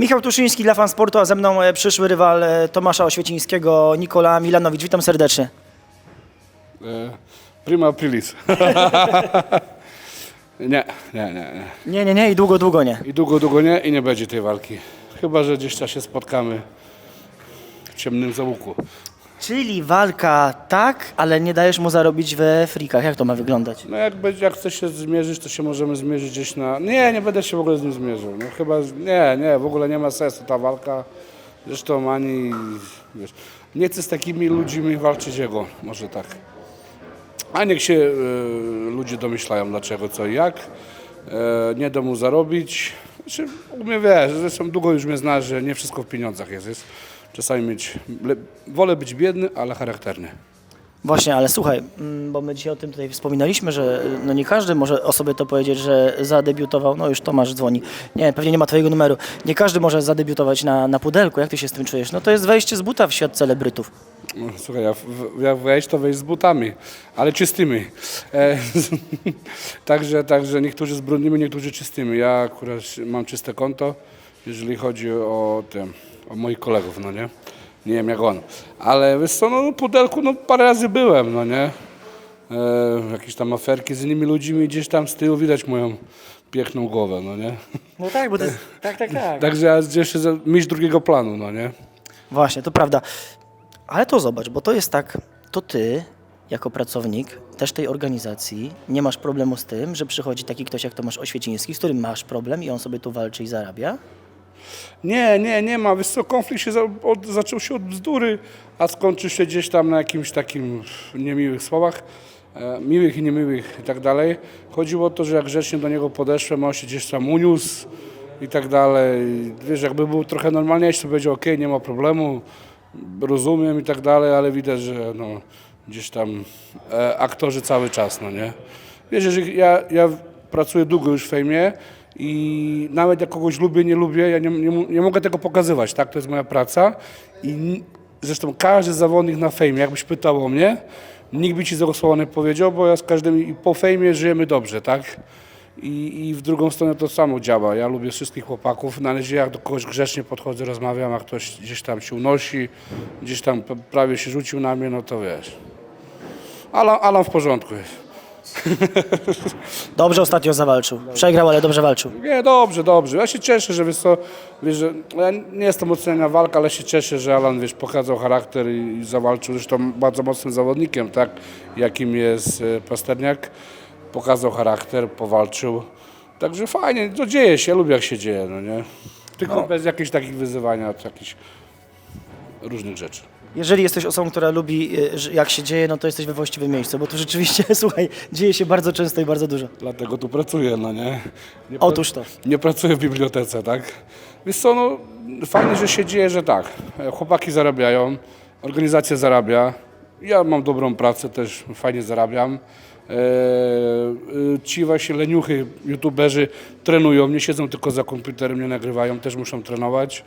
Michał Tuszyński dla Fansportu, a ze mną e, przyszły rywal e, Tomasza Oświecińskiego, Nikola Milanowicz. Witam serdecznie. E, Prima aprilis. nie, nie, nie, nie. Nie, nie, nie i długo, długo nie. I długo, długo nie i nie będzie tej walki. Chyba, że gdzieś tam się spotkamy w ciemnym załuku. Czyli walka tak, ale nie dajesz mu zarobić we frikach. Jak to ma wyglądać? No jak, będzie, jak się zmierzyć, to się możemy zmierzyć gdzieś na... Nie, nie będę się w ogóle z nim zmierzył. No chyba, nie, nie, w ogóle nie ma sensu ta walka. Zresztą ani, wiesz, nie chcę z takimi ludźmi walczyć jego, może tak. A niech się e, ludzie domyślają dlaczego, co i jak. E, nie da mu zarobić. Znaczy, mnie wiesz, zresztą długo już mnie zna, że nie wszystko w pieniądzach jest. jest czasami mieć, wolę być biedny, ale charakterny. Właśnie, ale słuchaj, mm, bo my dzisiaj o tym tutaj wspominaliśmy, że y, no nie każdy może o sobie to powiedzieć, że zadebiutował, no już Tomasz dzwoni, nie, pewnie nie ma twojego numeru, nie każdy może zadebiutować na, na pudelku, jak ty się z tym czujesz? No to jest wejście z buta w świat celebrytów. No, Słuchaj, ja, ja wejść to wejść z butami, ale czystymi. E, także, także niektórzy z brudnymi, niektórzy czystymi. Ja akurat mam czyste konto, jeżeli chodzi o, tym, moich kolegów, no nie? Nie wiem jak on. Ale wiesz co, no pudelku no parę razy byłem, no nie? E, jakieś tam aferki z innymi ludźmi, gdzieś tam z tyłu widać moją piękną głowę, no nie? No tak, bo to jest, tak, tak, tak. Także ja gdzieś mistrz drugiego planu, no nie? Właśnie, to prawda. Ale to zobacz, bo to jest tak, to ty jako pracownik też tej organizacji nie masz problemu z tym, że przychodzi taki ktoś jak Tomasz Oświeciński, z którym masz problem i on sobie tu walczy i zarabia? Nie, nie, nie ma. Wiesz co, konflikt się za, od, zaczął się od bzdury, a skończył się gdzieś tam na jakimś takim niemiłych słowach, e, miłych i niemiłych i tak dalej. Chodziło o to, że jak grzecznie do niego podeszłem, on się gdzieś tam uniósł i tak dalej. Wiesz, jakby był trochę normalniejszy, to powiedział, okej, nie ma problemu, rozumiem i tak dalej, ale widać, że no, gdzieś tam e, aktorzy cały czas, no nie? Wiesz, jeżeli ja, ja pracuję długo już w fejmie i nawet jak kogoś lubię, nie lubię, ja nie, nie, nie mogę tego pokazywać, tak? To jest moja praca i zresztą każdy zawodnik na fejmie, jakbyś pytał o mnie, nikt by ci złego słowa nie powiedział, bo ja z każdym i po fejmie żyjemy dobrze, tak? I, I w drugą stronę to samo działa. Ja lubię wszystkich chłopaków, na razie jak do kogoś grzecznie podchodzę, rozmawiam, a ktoś gdzieś tam się unosi, gdzieś tam prawie się rzucił na mnie, no to wiesz. Alan, Alan w porządku jest. Dobrze ostatnio zawalczył. Przegrał, ale dobrze walczył. Nie, dobrze, dobrze. Ja się cieszę, że wiesz co, wiesz, że ja nie jestem oceniana walka, ale się cieszę, że Alan wiesz, pokazał charakter i, i zawalczył zresztą bardzo mocnym zawodnikiem, tak, jakim jest e, Pasterniak. Pokazał charakter, powalczył. Także fajnie, to dzieje się, lubię jak się dzieje, no nie? Tylko bez jakichś takich wyzywania, od jakichś różnych rzeczy. Jeżeli jesteś osobą, która lubi, y, jak się dzieje, no to jesteś we właściwym miejscu, bo tu rzeczywiście, słuchaj, dzieje się bardzo często i bardzo dużo. Dlatego tu pracuję, no nie? nie pra- Otóż to. Nie pracuję w bibliotece, tak? Wiesz co, no fajnie, że się dzieje, że tak. Chłopaki zarabiają, organizacja zarabia. Ja mam dobrą pracę, też fajnie zarabiam. E, e, ci właśnie leniuchy, youtuberzy trenują, nie siedzą tylko za komputerem, nie nagrywają, też muszą trenować.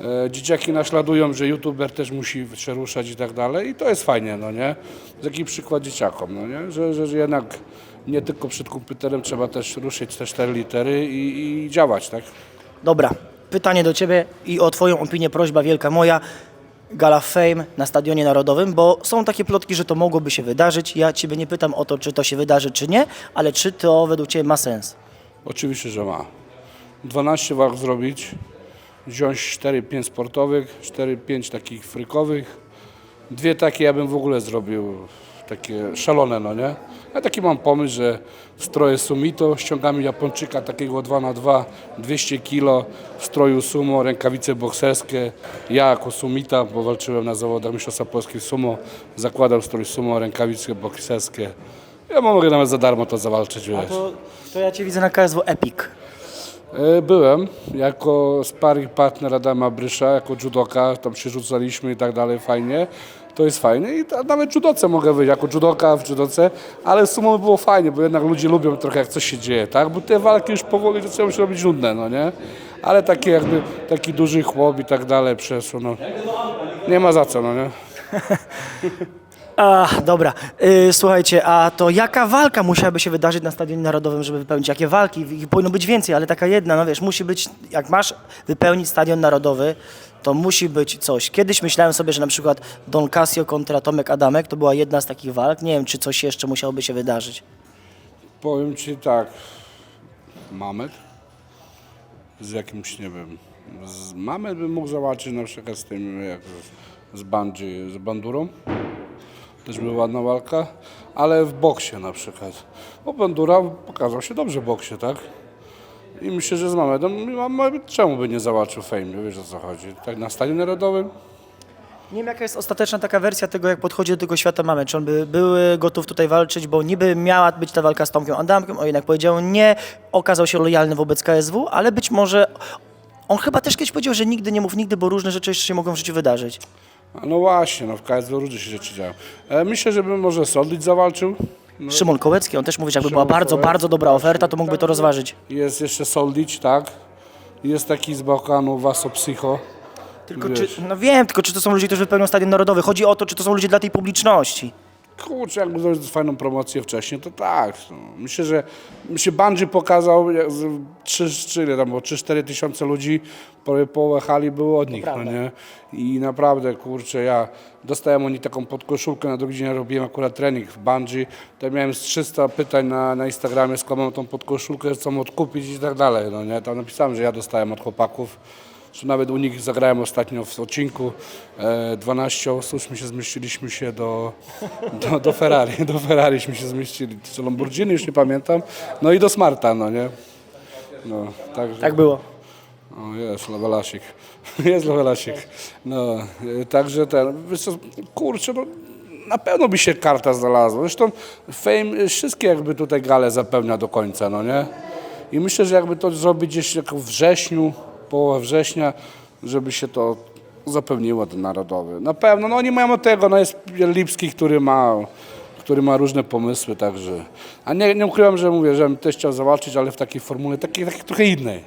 E, dzieciaki naśladują, że youtuber też musi się ruszać i tak dalej i to jest fajnie, no nie? Taki przykład dzieciakom, no nie? Że, że, jednak nie tylko przed komputerem trzeba też ruszyć te cztery litery i, i działać, tak? Dobra, pytanie do Ciebie i o Twoją opinię, prośba wielka moja. Gala Fame na Stadionie Narodowym, bo są takie plotki, że to mogłoby się wydarzyć. Ja Ciebie nie pytam o to, czy to się wydarzy, czy nie, ale czy to według Ciebie ma sens? Oczywiście, że ma. 12 walk zrobić, wziąć 4-5 sportowych, 4-5 takich frykowych. Dwie takie ja bym w ogóle zrobił, takie szalone, no nie? Ja taki mam pomysł, że w stroje sumito ściągamy Japończyka takiego 2 na 2 200 kg w stroju sumo, rękawice bokserskie. Ja jako sumita, bo walczyłem na zawodach Mistrzostwa Polski w sumo, zakładam strój sumo, rękawice bokserskie. Ja mogę nawet za darmo to zawalczyć, wiesz. To, to ja Cię widzę na KSW Epic. E, Byłem jako sparring partner Adama Brysza, jako judoka, tam się rzucaliśmy i tak dalej, fajnie. To jest fajne i nawet judoce mogę wyjść, jako judoka w judoce, ale sumo było fajnie, bo jednak ludzie lubią trochę jak coś się dzieje, tak? Bo te walki już powoli zaczęły się robić nudne, no nie? Ale takie jakby, taki duży chłop i tak dalej przeszło, no. Nie ma za co, no nie? A, dobra. Y, słuchajcie, a to jaka walka musiałaby się wydarzyć na Stadionie Narodowym, żeby wypełnić? Jakie walki? Ich powinno być więcej, ale taka jedna, no wiesz, musi być, jak masz wypełnić Stadion Narodowy, to musi być coś. Kiedyś myślałem sobie, że na przykład Don Casio kontra Tomek Adamek to była jedna z takich walk. Nie wiem, czy coś jeszcze musiałoby się wydarzyć. Powiem ci tak, Mamet z jakimś, nie wiem, z Mamet bym mógł zobaczyć na przykład z tym, jak z, z Bandzi, z Bandurą. Też była ładna walka, ale w boksie na przykład. Bo Bandura pokazał się dobrze w boksie, tak? I myślę, że z Mamedem, Mamed czemu by nie zobaczył Fame, wiesz o co chodzi. Tak na Stadionie Narodowym? Nie wiem, jaka jest ostateczna taka wersja tego, jak podchodzi do tego świata mamy. Czy on by był gotów tutaj walczyć, bo niby miała być ta walka z Tomkiem Adamkiem, on jednak powiedział nie, okazał się lojalny wobec KSW, ale być może on chyba też kiedyś powiedział, że nigdy nie mów nigdy, bo różne rzeczy jeszcze się mogą w życiu wydarzyć. No właśnie, no w KSW różne się rzeczy dzieją. Myślę, że bym może Soldic zawalczył. Szymon Kołecki, on też mówi, że jakby była Szymon bardzo, Kołecki, bardzo dobra oferta, to mógłby to rozważyć. Jest jeszcze Soldic, tak? Jest taki z Bałkanu, Vaso Psycho. Tylko Wiesz. czy, no wiem, tylko czy to są ludzie, którzy wypełnią Stadion Narodowy. Chodzi o to, czy to są ludzie dla tej publiczności. Kurczę, jakby zrobić fajną promocję wcześniej, to tak. No. Myślę, że myślę, Bungie pokazał, jak z- trzy, trzy, ile tam było 3-4 tysiące ludzi, prawie połowę hali było od nich, no nie? I naprawdę, kurczę, ja dostałem oni taką podkoszulkę, na drugi dzień robiłem akurat trening w Bungie, to miałem z 300 pytań na, na Instagramie, skąd mam tą podkoszulkę, co mam odkupić i tak dalej, no nie? Tam napisałem, że ja dostałem od chłopaków, że nawet u nich zagrałem ostatnio w odcinku, e, 12 osób, my się zmieściliśmy się do, do, do Ferrari, do Ferrariśmy się zmieścili, czy Lamborghini, już nie pamiętam, no i do Smarta, no nie? No, także... Tak było. O, jest lewelasik. Jest lewelasik. No, y, także ten, kurczę, no, na pewno by się karta znalazła. Zresztą Fame wszystkie jakby tutaj gale zapełnia do końca, no nie? I myślę, że jakby to zrobić gdzieś jako w wrześniu, połowę września, żeby się to zapełniło ten narodowy. Na pewno, no nie mają tego, no jest Lipski, który ma który ma różne pomysły, także. A nie, nie ukrywam, że mówię, że też chciał zawalczyć, ale w takiej formule, takiej, takiej trochę innej.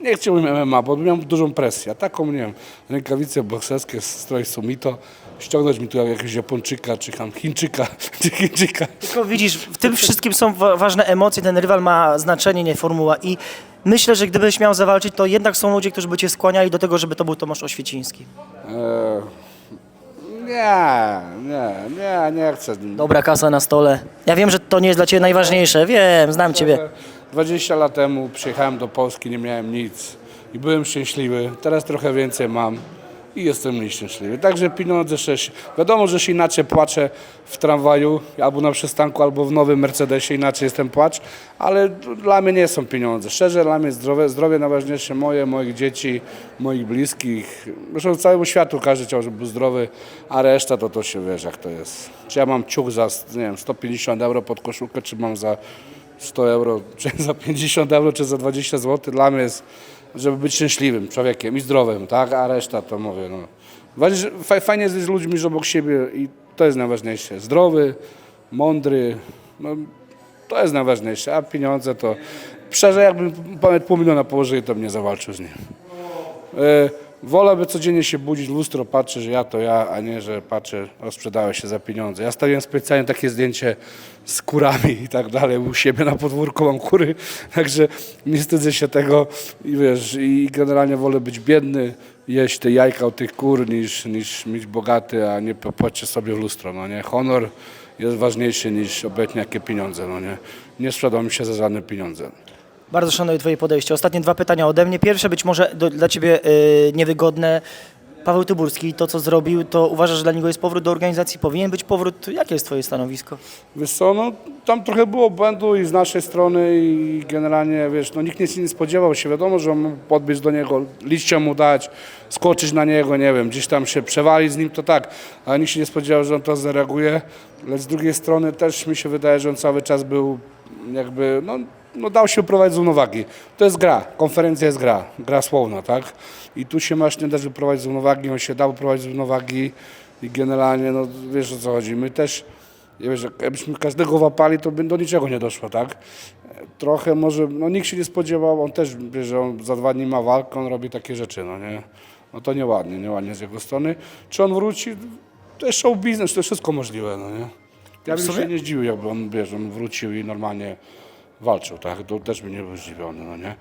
Nie chciałbym MMA, bo miałem dużą presję. Taką, nie wiem, rękawice bokserskie, stroj sumito, ściągnąć mi tu jakiegoś Japończyka, czy tam Chińczyka, czy Chińczyka. Tylko widzisz, w tym wszystkim są wa- ważne emocje, ten rywal ma znaczenie, nie formuła i myślę, że gdybyś miał zawalczyć, to jednak są ludzie, którzy by cię skłaniali do tego, żeby to był Tomasz Oświeciński. Eee, nie, nie, nie, nie chcę. Dobra kasa na stole. Ja wiem, że to nie jest dla ciebie najważniejsze, wiem, znam ciebie. 20 lat temu przyjechałem do Polski, nie miałem nic i byłem szczęśliwy. Teraz trochę więcej mam i jestem mniej szczęśliwy. Także pieniądze też. Wiadomo, że się inaczej płaczę w tramwaju, albo na przystanku, albo w nowym Mercedesie, inaczej jest ten płacz, ale dla mnie nie są pieniądze. Szczerze, dla mnie zdrowie, zdrowie najważniejsze moje, moich dzieci, moich bliskich. Zresztą całego światu każdy chciał, żeby był zdrowy, a reszta to to się wiesz, jak to jest. Czy ja mam ciuch za nie wiem, 150 euro pod koszulkę, czy mam za 100 euro, czy za 50 euro, czy za 20 zł, dla mnie jest, żeby być szczęśliwym człowiekiem i zdrowym, tak? A reszta to mówię, no. Ważne, Fajnie jest z ludźmi obok siebie i to jest najważniejsze. Zdrowy, mądry, no, to jest najważniejsze, a pieniądze to... Szczerze, jakbym pół miliona położył, to bym nie zawalczył z nim. E, Wolałby codziennie się budzić w lustro, patrzę, że ja to ja, a nie, że patrzę, rozprzedałeś się za pieniądze. Ja stawiam specjalnie takie zdjęcie z kurami i tak dalej. U siebie na podwórku mam kury, także nie wstydzę się tego i wiesz, i generalnie wolę być biedny, jeść te jajka od tych kur, niż, niż mieć bogaty, a nie patrzcie sobie w lustro, no nie. Honor jest ważniejszy niż obecnie jakie pieniądze, no nie. Nie sprzedam się za żadne pieniądze. Bardzo szanuję twoje podejście. Ostatnie dwa pytania ode mnie. Pierwsze być może do, dla ciebie y, niewygodne. Paweł Tyburski, to co zrobił, to uważasz, że dla niego jest powrót do organizacji? Powinien być powrót? Jakie jest twoje stanowisko? Wiesz co, no tam trochę było błędu i z naszej strony i generalnie, wiesz, no nikt nic nie spodziewał się, wiadomo, że on podbiec do niego, liścia mu dać, skoczyć na niego, nie wiem, gdzieś tam się przewalić z nim, to tak, ale nikt się nie spodziewał, że on to zareaguje, lecz z drugiej strony też mi się wydaje, że on cały czas był jakby, no, no dał się uprowadzić z równowagi. To jest gra, konferencja jest gra, gra słowna, tak? I tu się masz nie dać wyprowadzić z równowagi, on się dał wyprowadzić z równowagi i generalnie, no wiesz o co chodzi, my też ja wiesz, jak- jakbyśmy każdego łapali, to by do niczego nie doszło, tak? Trochę może, no nikt się nie spodziewał, on też, wie, że on za dwa dni ma walkę, on robi takie rzeczy, no nie? No to nieładnie, nieładnie z jego strony. Czy on wróci? to jest show biznes, to jest wszystko możliwe, no nie? Ja bym się nie zdziwił, jakby on, wiesz, on wrócił i normalnie walczył, tak? To też bym nie był zdziwiony, no nie?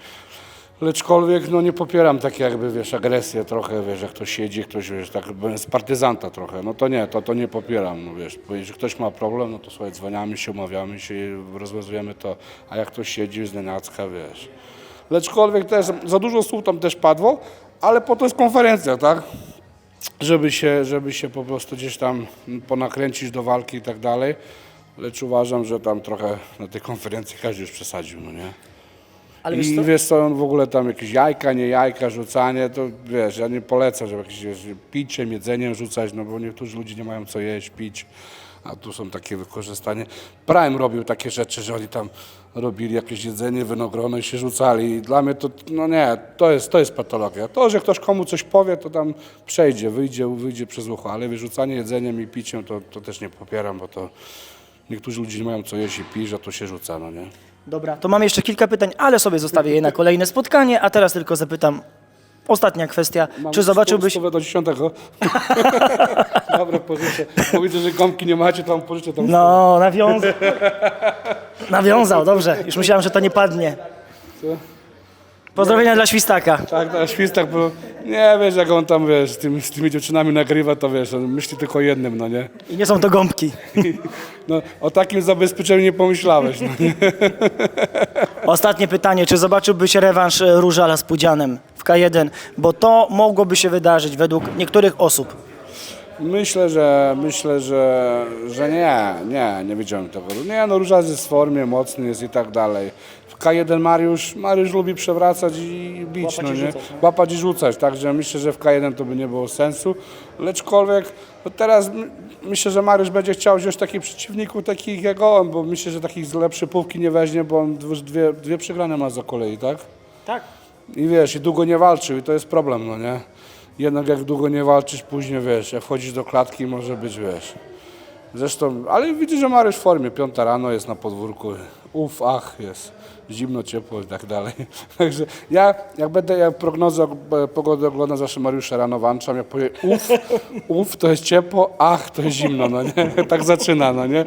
Leczkolwiek, no nie popieram tak jakby, wiesz, agresję trochę, wiesz, jak ktoś siedzi, ktoś, wiesz, tak z partyzanta trochę, no to nie, to, to nie popieram, no wiesz, bo jeżeli ktoś ma problem, no to słuchaj, dzwoniamy się, umawiamy się i rozwiązujemy to, a jak ktoś siedzi z nienacka, wiesz. Leczkolwiek też, za dużo słów tam też padło, ale po to jest konferencja, tak? żeby się, żeby się po prostu gdzieś tam ponakręcić do walki i tak dalej. Lecz uważam, że tam trochę na tej konferencji każdy już przesadził, no nie? Ale wiesz I co? wiesz co, on w ogóle tam jakieś jajka, nie jajka, rzucanie, to wiesz, ja nie polecam, żeby jakieś wiesz, piciem, jedzeniem rzucać, no bo niektórzy ludzie nie mają co jeść, pić, a tu są takie wykorzystanie. Prime robił takie rzeczy, że oni tam robili jakieś jedzenie, wynogrono i się rzucali i dla mnie to, no nie, to jest, to jest patologia. To, że ktoś komu coś powie, to tam przejdzie, wyjdzie, wyjdzie przez ucho, ale wyrzucanie jedzeniem i piciem to, to też nie popieram, bo to niektórzy ludzie nie mają co jeść i pić, a to się rzuca, no nie? Dobra, to mam jeszcze kilka pytań, ale sobie zostawię je na kolejne spotkanie, a teraz tylko zapytam. Ostatnia kwestia. Mam Czy zobaczyłbyś... stówę do dziesiątego. Dobra, pożyczę. Bo widzę, że gąbki nie macie, to mam pożyczę tam No, nawiązał. Nawiązał, dobrze. Już myślałem, że to nie padnie. Co? Pozdrowienia dla Świstaka. Tak, tak, świstak, bo nie wiesz, jak on tam, wiesz, z tymi, z tymi dziewczynami nagrywa, to wiesz, on myśli tylko o jednym, no nie? I nie są to gąbki. No, o takim zabezpieczeniu nie pomyślałeś, no nie? Ostatnie pytanie. Czy zobaczyłbyś rewanż e, Różala z Pudzianem w K1? Bo to mogłoby się wydarzyć według niektórych osób. Myślę, że, myślę, że, że nie, nie, nie widziałem tego. Nie, no Różas jest w formie, mocny jest i tak dalej. W K1 Mariusz, Mariusz lubi przewracać i bić, Łapać no i nie? rzucać, no. Łapać i rzucać, także myślę, że w K1 to by nie było sensu. Leczkolwiek, no teraz my, myślę, że Mariusz będzie chciał wziąć takich przeciwników, takich jak on, bo myślę, że takich z lepszej półki nie weźmie, bo on dwie, dwie, dwie przegrane ma za kolei, tak? Tak. I wiesz, i długo nie walczył i to jest problem, no nie? Jednak jak długo nie walczysz, później wiesz, jak wchodzisz do klatki, może być, wiesz. Zresztą, ale widzę, że Mariusz w formie, piąta rano jest na podwórku, uf, ach, jest zimno, ciepło i tak dalej. Także ja, jak będę, jak prognozę e, pogody oglądam zawsze Mariusza rano włączam, jak powie uf, uf, to jest ciepło, ach, to jest zimno, no nie? Tak zaczyna, no nie?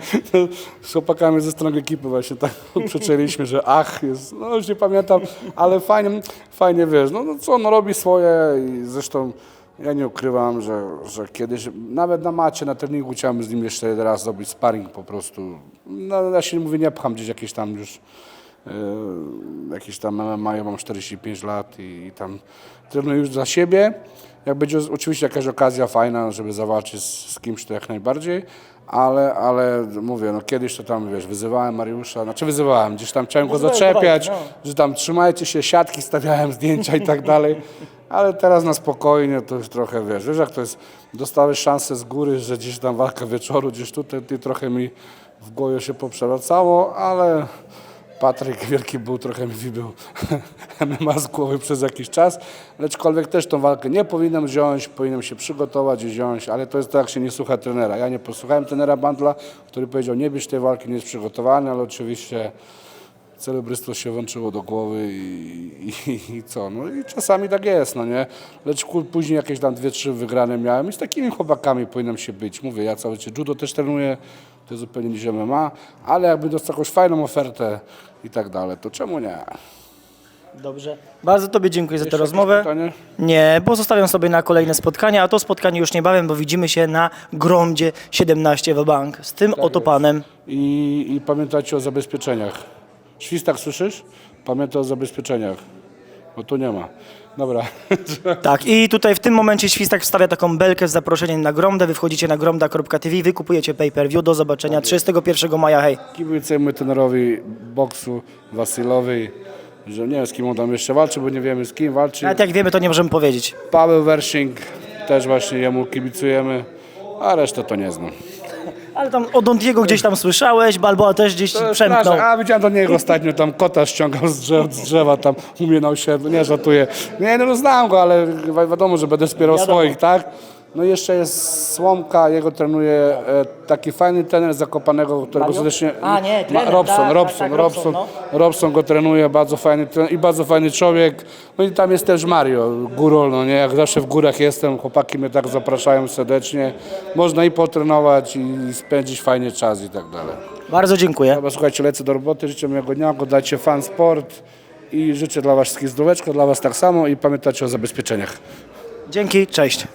Z chłopakami ze strony ekipy właśnie tak przeczęliśmy, że ach jest, no już nie pamiętam, ale fajnie, fajnie wiesz, no, no co, no robi swoje i zresztą ja nie ukrywam, że, że kiedyś, nawet na macie, na treningu chciałem z nim jeszcze raz zrobić sparring po prostu. No, ja się mówię, nie pcham gdzieś jakieś tam już, e, jakieś tam MMA, ja mam 45 lat i, i tam trenuję już za siebie. Jak będzie oczywiście jakaś okazja fajna, żeby zawalczyć z, z kimś, to jak najbardziej. Ale, ale mówię, no kiedyś to tam, wiesz, wyzywałem Mariusza, znaczy wyzywałem, gdzieś tam chciałem go zaczepiać, dawaj, że tam trzymajcie się, siatki stawiałem, zdjęcia i tak dalej. Ale teraz na spokojnie to już trochę wiesz, wiesz jak to jest, dostałeś szansę z góry, że gdzieś tam walka wieczoru, gdzieś tutaj trochę mi w głowie się poprzewracało, ale Patryk Wielki był trochę mi wybił MMA z głowy przez jakiś czas, leczkolwiek też tą walkę nie powinienem wziąć, powinienem się przygotować i wziąć, ale to jest tak, jak się nie słucha trenera. Ja nie posłuchałem trenera Bandla, który powiedział, nie bierz tej walki, nie jest przygotowany, ale oczywiście celebrysto się włączyło do głowy i, i, i co, no i czasami tak jest, no nie, lecz później jakieś tam dwie, trzy wygrane miałem i z takimi chłopakami powinienem się być, mówię, ja cały czas judo też trenuję, to zupełnie niż MMA, ale jakby dostał jakąś fajną ofertę i tak dalej, to czemu nie? Dobrze. Bardzo Tobie dziękuję za tę jakieś rozmowę. pytanie? Nie, pozostawiam sobie na kolejne spotkanie, a to spotkanie już niebawem, bo widzimy się na Gromdzie 17 w bank z tym oto jest. panem. I, I pamiętajcie o zabezpieczeniach. Świstak słyszysz? Pamiętaj o zabezpieczeniach, bo tu nie ma. Dobra. Tak, i tutaj w tym momencie Świstak wstawia taką belkę z zaproszeniem na Gromdę. Wy wchodzicie na gromda.tv, wykupujecie pay-per-view. Do zobaczenia 31 maja. Hej. Kibicujemy trenerowi boksu Wasylowi, że nie wiem z kim on tam jeszcze walczy, bo nie wiemy z kim walczy. Nawet jak wiemy, to nie możemy powiedzieć. Paweł Wershing, też właśnie jemu kibicujemy, a resztę to nie znam. Ale tam o Dondiego gdzieś tam słysałeś, Balboa też gdzieś jest przemknął. straszne. A widziałem do niego ostatnio, tam kota ściągał z drzewa, z drzewa tam u mnie na osiedlu, nie żartuję. Nie, no znam go, ale wi- wiadomo, że będę wspierał Wiadomo. swoich, tak? No i jeszcze jest Słomka, jego trenuje e, taki fajny trener Zakopanego, którego serdecznie... A, nie, trener, Robson, tak, tak, Robson, tak, Robson, Robson, Robson go trenuje, bardzo fajny trener i bardzo fajny człowiek. No i tam jest też Mario, Górol, no nie, jak zawsze w górach jestem, chłopaki mnie tak zapraszają serdecznie. Można i potrenować i spędzić fajnie czas i tak dalej. Bardzo dziękuję. Dobra, słuchajcie, lecę do roboty, życzę miłego dnia, oglądajcie fan sport i życzę dla was wszystkich zdróweczka, dla was tak samo i pamiętajcie o zabezpieczeniach. Dzięki, cześć.